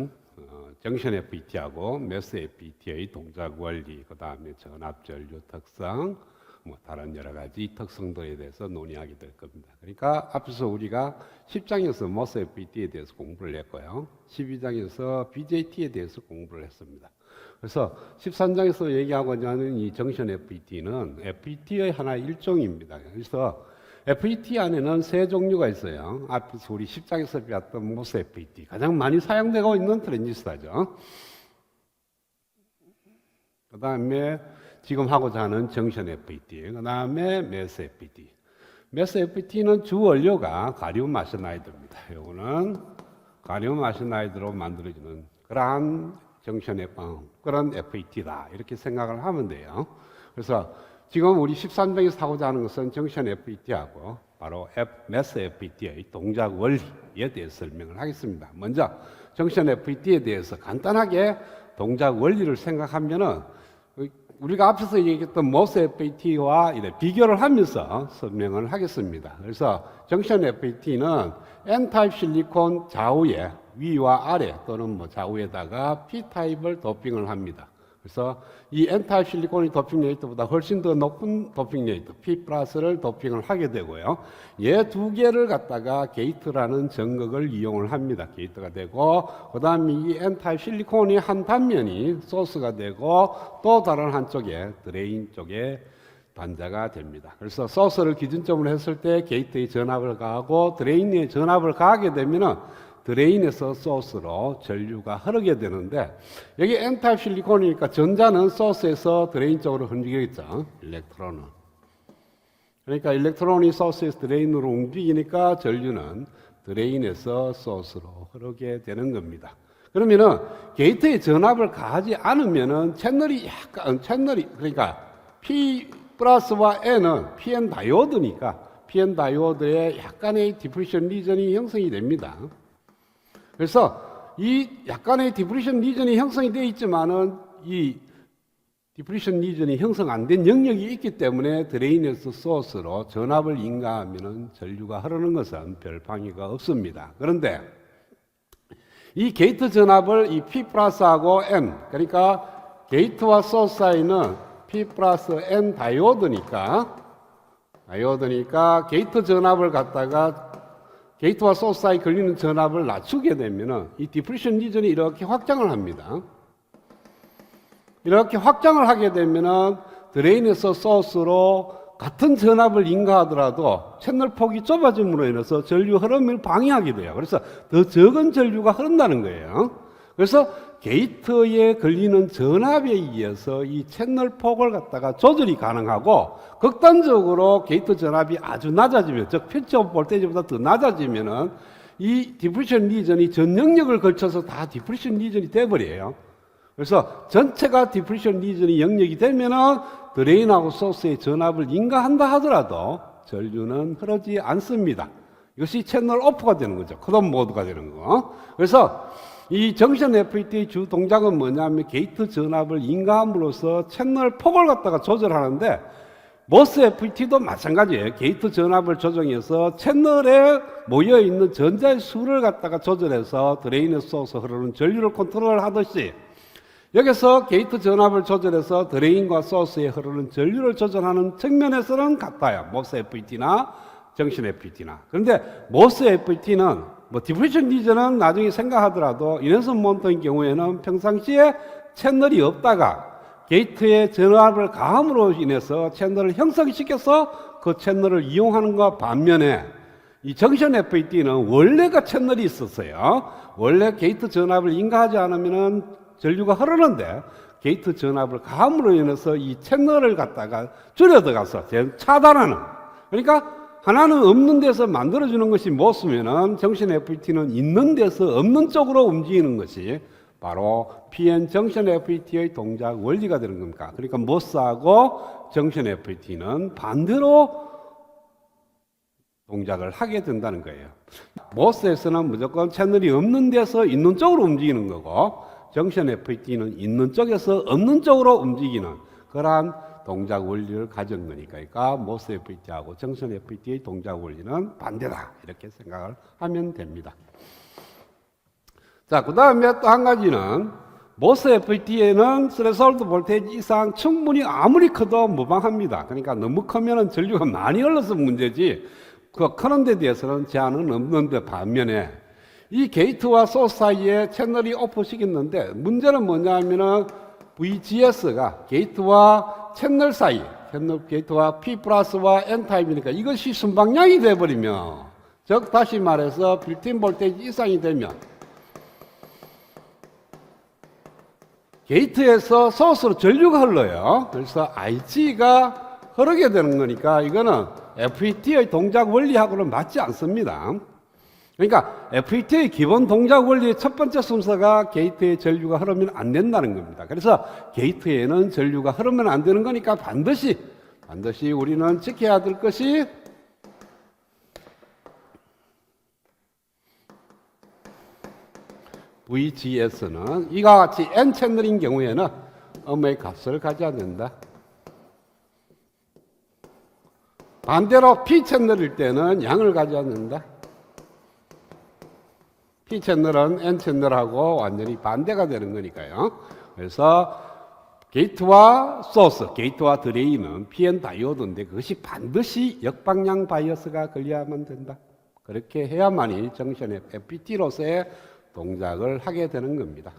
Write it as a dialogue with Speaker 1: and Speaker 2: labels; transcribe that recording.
Speaker 1: FPT는 어, 정션 FPT하고 매스 FPT의 동작 원리, 그 다음에 전압 전류 특성, 뭐 다른 여러 가지 특성들에 대해서 논의하게 될 겁니다. 그러니까 앞에서 우리가 10장에서 머스 FPT에 대해서 공부를 했고요. 12장에서 BJT에 대해서 공부를 했습니다. 그래서 13장에서 얘기하고자 하는 이 정션 FPT는 FPT의 하나의 일종입니다. 그래서 FPT 안에는 세 종류가 있어요. 앞에서 우리 10장에서 배웠던 모스 FPT. 가장 많이 사용되고 있는 트랜지스터죠. 그 다음에 지금 하고자 하는 정션 FPT. 그 다음에 메스 FPT. 메스 FPT는 주 원료가 가리움 아세나이드입니다. 요거는 가리움 아세나이드로 만들어지는 그러한 정션 어, 그런 FPT다. 이렇게 생각을 하면 돼요. 그래서 지금 우리 13장에서 하고자 하는 것은 정션 FPT하고 바로 F, 메스 FPT의 동작 원리에 대해서 설명을 하겠습니다. 먼저 정션 FPT에 대해서 간단하게 동작 원리를 생각하면은 우리가 앞서서 얘기했던 모스 FPT와 이래 비교를 하면서 설명을 하겠습니다. 그래서 정션 FPT는 N-타입 실리콘 좌우에 위와 아래 또는 뭐 좌우에다가 P-타입을 도핑을 합니다. 그래서 이 N-타입 실리콘이 도핑 레이트보다 훨씬 더 높은 도핑 레이트 P 플러스를 도핑을 하게 되고요. 얘 두 개를 갖다가 게이트라는 전극을 이용을 합니다. 게이트가 되고 그다음에 이 N-타입 실리콘이 한 단면이 소스가 되고 또 다른 한쪽에 드레인 쪽에 단자가 됩니다. 그래서 소스를 기준점으로 했을 때 게이트의 전압을 가하고 드레인의 전압을 가하게 되면은 드레인에서 소스로 전류가 흐르게 되는데 여기 N타입 실리콘이니까 전자는 소스에서 드레인 쪽으로 흔들리겠죠. 일렉트론은. 그러니까 일렉트론이 소스에서 드레인으로 움직이니까 전류는 드레인에서 소스로 흐르게 되는 겁니다. 그러면은 게이트에 전압을 가하지 않으면은 채널이 약간 채널이 그러니까 P 플러스와 N은 PN 다이오드니까 PN 다이오드에 약간의 디프리션 리전이 형성이 됩니다. 그래서 이 약간의 디프리션 리전이 형성이 되어 있지만은 이 디프리션 리전이 형성 안 된 영역이 있기 때문에 드레인에서 소스로 전압을 인가하면은 전류가 흐르는 것은 별 방해가 없습니다. 그런데 이 게이트 전압을 이 P 플러스하고 N 그러니까 게이트와 소스 사이는 P 플러스 N 다이오드니까 다이오드니까 게이트 전압을 갖다가 게이트와 소스 사이 걸리는 전압을 낮추게 되면은 이 디프레션 리전이 이렇게 확장을 합니다. 이렇게 확장을 하게 되면은 드레인에서 소스로 같은 전압을 인가하더라도 채널 폭이 좁아짐으로 인해서 전류 흐름을 방해하게 돼요. 그래서 더 적은 전류가 흐른다는 거예요. 그래서 게이트에 걸리는 전압에 의해서 이 채널 폭을 갖다가 조절이 가능하고 극단적으로 게이트 전압이 아주 낮아지면 즉 필적 볼테이지보다 더 낮아지면은 이 디프레션 리전이 전 영역을 걸쳐서 다 디프레션 리전이 돼버려요. 그래서 전체가 디프레션 리전이 영역이 되면은 드레인하고 소스의 전압을 인가한다 하더라도 전류는 흐르지 않습니다. 이것이 채널 오프가 되는 거죠. 컷온 모드가 되는 거. 그래서 이 정션 FET의 주 동작은 뭐냐면 게이트 전압을 인가함으로써 채널 폭을 갖다가 조절하는데 모스 FET도 마찬가지예요. 게이트 전압을 조정해서 채널에 모여 있는 전자의 수를 갖다가 조절해서 드레인에 쏘서 흐르는 전류를 컨트롤 하듯이 여기서 게이트 전압을 조절해서 드레인과 소스에 흐르는 전류를 조절하는 측면에서는 같아요. 모스 FET나 정신 FET나. 그런데 모스 FET는 뭐 디프레션 리전은 나중에 생각하더라도 인앤선 몬터인 경우에는 평상시에 채널이 없다가 게이트에 전압을 가함으로 인해서 채널을 형성시켜서 그 채널을 이용하는 것 반면에 이 정션 FET는 원래가 채널이 있었어요. 원래 게이트 전압을 인가하지 않으면은 전류가 흐르는데 게이트 전압을 가함으로 인해서 이 채널을 갖다가 줄여들어가서 차단하는. 그러니까 하나는 없는 데서 만들어주는 것이 모스면은 정신 FET는 있는 데서 없는 쪽으로 움직이는 것이 바로 PN 정신 FET의 동작 원리가 되는 겁니다. 그러니까 모스하고 정신 FET는 반대로 동작을 하게 된다는 거예요. 모스에서는 무조건 채널이 없는 데서 있는 쪽으로 움직이는 거고 정신 FET는 있는 쪽에서 없는 쪽으로 움직이는 그러한 동작 원리를 가진 거니까. 그러니까 모스 FET하고 정선 FET의 동작 원리는 반대다. 이렇게 생각을 하면 됩니다. 자, 그 다음에 또 한 가지는 모스 FT에는 스레솔드 볼테이지 이상 충분히 아무리 커도 무방합니다. 그러니까 너무 크면은 전류가 많이 흘러서 문제지 그 크는 데 대해서는 제한은 없는데 반면에 이 게이트와 소스 사이에 채널이 오프 시켰는데 문제는 뭐냐 하면은 VGS가 게이트와 채널 사이 채널 게이트와 P 플러스와 N 타입이니까 이것이 순방향이 돼버리면 즉 다시 말해서 빌트인 볼테이지 이상이 되면 게이트에서 소스로 전류가 흘러요. 그래서 IG가 흐르게 되는 거니까 이거는 FET의 동작 원리하고는 맞지 않습니다. 그러니까 FET의 기본 동작 원리의 첫 번째 순서가 게이트에 전류가 흐르면 안 된다는 겁니다. 그래서 게이트에는 전류가 흐르면 안 되는 거니까 반드시 반드시 우리는 지켜야 될 것이 VGS는 이와 같이 N 채널인 경우에는 음의 값을 가져야 된다. 반대로 P 채널일 때는 양을 가져야 된다. P 채널은 N 채널하고 완전히 반대가 되는 거니까요. 그래서 게이트와 소스, 게이트와 드레인은 PN 다이오드인데 그것이 반드시 역방향 바이어스가 걸려야만 된다. 그렇게 해야만이 정션의 FPT로서의 동작을 하게 되는 겁니다.